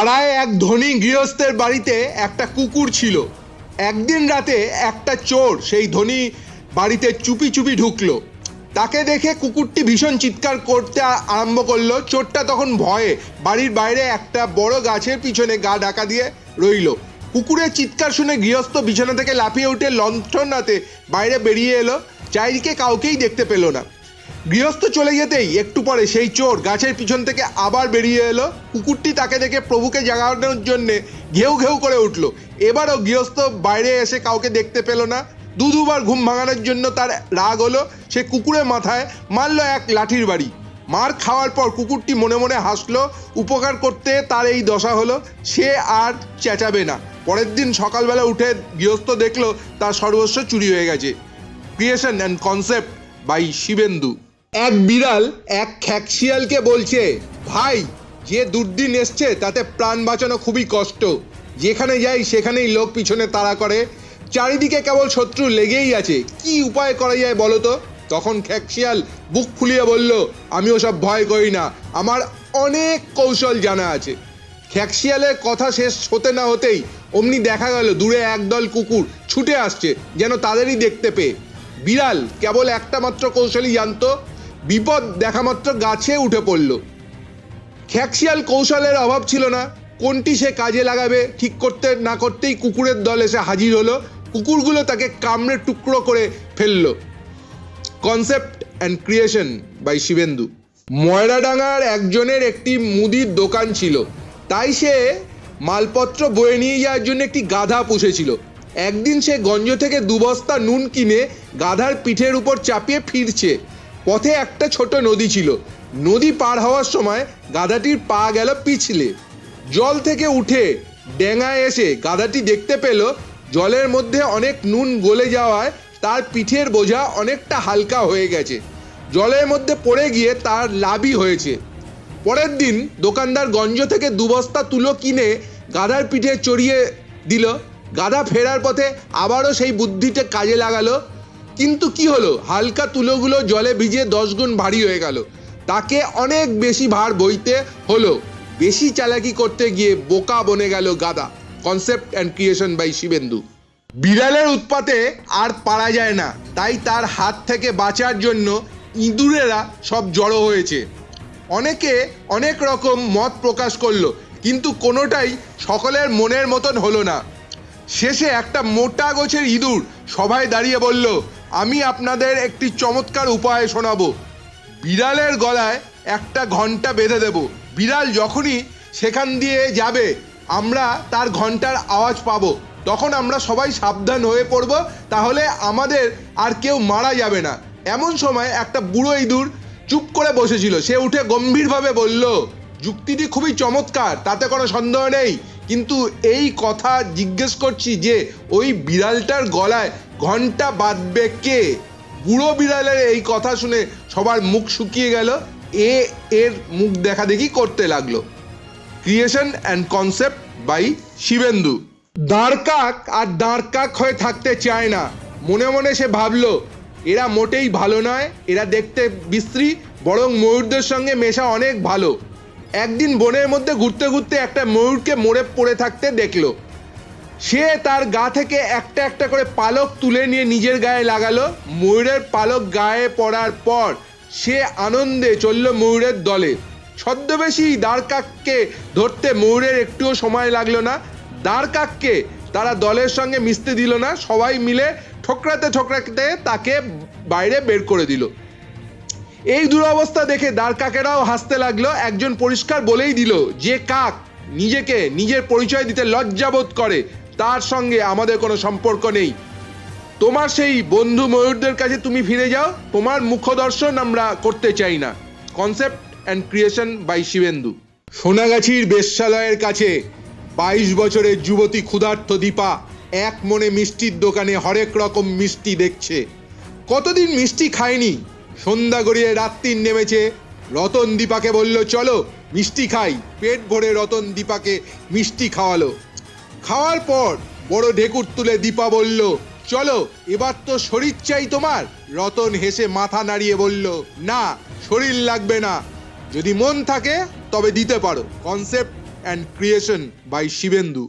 পাড়ায় এক ধনী গৃহস্থের বাড়িতে একটা কুকুর ছিল। একদিন রাতে একটা চোর সেই ধনী বাড়িতে চুপি চুপি ঢুকলো। তাকে দেখে কুকুরটি ভীষণ চিৎকার করতে আরম্ভ করল। চোরটা তখন ভয়ে বাড়ির বাইরে একটা বড় গাছের পিছনে গা ঢাকা দিয়ে রইল। কুকুরের চিৎকার শুনে গৃহস্থ বিছানা থেকে লাফিয়ে উঠে লণ্ঠন রাতে বাইরে বেরিয়ে এলো। চারিদিকে কাউকেই দেখতে পেল না। গৃহস্থ চলে যেতেই একটু পরে সেই চোর গাছের পিছন থেকে আবার বেরিয়ে এলো। কুকুরটি তাকে দেখে প্রভুকে জাগানোর জন্যে ঘেউ ঘেউ করে উঠল। এবারও গৃহস্থ বাইরে এসে কাউকে দেখতে পেল না। দু দুবার ঘুম ভাঙানোর জন্য তার রাগ হলো। সে কুকুরের মাথায় মারলো এক লাঠির বাড়ি। মার খাওয়ার পর কুকুরটি মনে মনে হাসলো। উপকার করতে তার এই দশা হলো, সে আর চেঁচাবে না। পরের দিন সকালবেলা উঠে গৃহস্থ দেখল, তার সর্বস্ব চুরি হয়ে গেছে। Creation and concept by Shibendu. এক বিড়াল এক খ্যাকশিয়ালকে বলছে, ভাই, যে দুর্দিন এসছে, তাতে প্রাণ বাঁচানো খুবই কষ্ট। যেখানে যাই, সেখানেই লোক পিছনে তাড়া করে। চারিদিকে কেবল শত্রু লেগেই আছে। কি উপায় করা যায় বলো তো? তখন খ্যাকশিয়াল বুক ফুলিয়ে বলল আমি ওসব ভয় করি না। আমার অনেক কৌশল জানা আছে। খ্যাকশিয়ালের কথা শেষ হতে না হতেই অমনি দেখা গেল, দূরে একদল কুকুর ছুটে আসছে, যেন তাদেরই দেখতে পেয়ে। বিড়াল কেবল একটা মাত্র কৌশলই জানতো বিপদ দেখা মাত্র গাছে উঠে পড়ল। খ্যাকশিয়াল কৌশলের অভাব ছিল না। কোনটি সে কাজে লাগাবে, ঠিক করতে না করতেই কুকুরের দল এসে হাজির হলো। কুকুরগুলো তাকে কামড়ে টুকরো করে ফেলল। Concept and creation by Shibendu. ময়রাডাঙ্গার একজনের একটি মুদির দোকান ছিল। তাই সে মালপত্র বয়ে নিয়ে যাওয়ার জন্য একটি গাধা পুষেছিল। একদিন সে গঞ্জ থেকে দুবস্তা নুন কিনে গাধার পিঠের উপর চাপিয়ে ফিরছে। পথে একটা ছোট নদী ছিল। নদী পার হওয়ার সময় গাধাটির পা গেল পিছলে। জল থেকে উঠে ডেঙায় এসে গাধাটি দেখতে পেল, জলের মধ্যে অনেক নুন গলে যাওয়ায় তার পিঠের বোঝা অনেকটা হালকা হয়ে গেছে। জলের মধ্যে পড়ে গিয়ে তার লাভই হয়েছে। পরের দিন দোকানদার গঞ্জ থেকে দুবস্তা তুলো কিনে গাধার পিঠে চড়িয়ে দিল। গাধা ফেরার পথে আবারও সেই বুদ্ধিটা কাজে লাগালো। কিন্তু কি হলো? হালকা তুলোগুলো জলে ভিজে দশ গুণ ভারী হয়ে গেল। তাকে অনেক বেশি ভার বইতে হলো। বেশি চালাকি করতে গিয়ে বোকা বনে গেল গাদা। Concept and creation by Shibendu. বিড়ালের উৎপাতে আর পারা যায় না। তাই তার হাত থেকে বাঁচার জন্য ইঁদুরেরা সব জড়ো হয়েছে। অনেকে অনেক রকম মত প্রকাশ করল, কিন্তু কোনোটাই সকলের মনের মতন হলো না। শেষে একটা মোটা গোছের ইঁদুর সবাই দাঁড়িয়ে বলল আমি আপনাদের একটি চমৎকার উপায় শোনাবো। বিড়ালের গলায় একটা ঘণ্টা বেঁধে দেব। বিড়াল যখনই সেখান দিয়ে যাবে, আমরা তার ঘণ্টার আওয়াজ পাবো। তখন আমরা সবাই সাবধান হয়ে পড়ব, তাহলে আমাদের আর কেউ মারা যাবে না। এমন সময় একটা বুড়ো ইঁদুর চুপ করে বসেছিল। সে উঠে গম্ভীরভাবে বলল, যুক্তিটি খুবই চমৎকার, তাতে কোনো সন্দেহ নেই। কিন্তু এই কথা জিজ্ঞেস করছি যে, ওই বিড়ালটার গলায় ঘণ্টা বাঁধবে কে? বুড়ো বিড়ালের এই কথা শুনে সবার মুখ শুকিয়ে গেল। এ এর মুখ দেখা দেখি করতে লাগল। Creation and concept by Shibendu. দাঁড়কাক আর দাঁড়কাক হয়ে থাকতে চায় না। মনে মনে সে ভাবলো, এরা মোটেই ভালো নয়, এরা দেখতে বিশ্রী, বরং ময়ূরদের সঙ্গে মেশা অনেক ভালো। একদিন বনের মধ্যে ঘুরতে ঘুরতে একটা ময়ূরকে মরে পড়ে থাকতে দেখল। সে তার গা থেকে একটা একটা করে পালক তুলে নিয়ে নিজের গায়ে লাগালো। ময়ূরের পালক গায়ে পড়ার পর সে আনন্দে চলল ময়ূরের দলে। ছদ্মবেশী দ্বারকাককে ধরতে ময়ূরের একটুও সময় লাগল না। দ্বারকাককে তারা দলের সঙ্গে মিশতে দিল না। সবাই মিলে ঠোকরাতে ঠোকরাতে তাকে বাইরে বের করে দিল। এই দুরবস্থা দেখে দাঁড় কাকেরাও হাসতে লাগল। একজন পরিষ্কার বলেই দিল, যে কাক নিজেকে নিজের পরিচয় দিতে লজ্জাবোধ করে তার সঙ্গে আমাদের কোনো সম্পর্ক নেই। তোমার সেই বন্ধু ময়ূরদের কাছে তুমি ফিরে যাও, তোমার মুখদর্শন আমরা করতে চাই না। Concept and creation by Shibendu সোনাগাছির বেশ্যালয়ের কাছে বাইশ বছরের যুবতী ক্ষুধার্ত দীপা এক মনে মিষ্টির দোকানে হরেক রকম মিষ্টি দেখছে। কতদিন মিষ্টি খায়নি? সন্ধ্যা গড়িয়ে রাত্রির নেমেছে। রতন দীপাকে বলল, চলো, মিষ্টি খাই। পেট ভরে রতন দীপাকে মিষ্টি খাওয়ালো। খাওয়ার পর বড় ঢেকুর তুলে দীপা বলল, চলো, এবার তো শরীর চাই তোমার। রতন হেসে মাথা নাড়িয়ে বলল, না, শরীর লাগবে না। যদি মন থাকে, তবে দিতে পারো। Concept and creation by Shibendu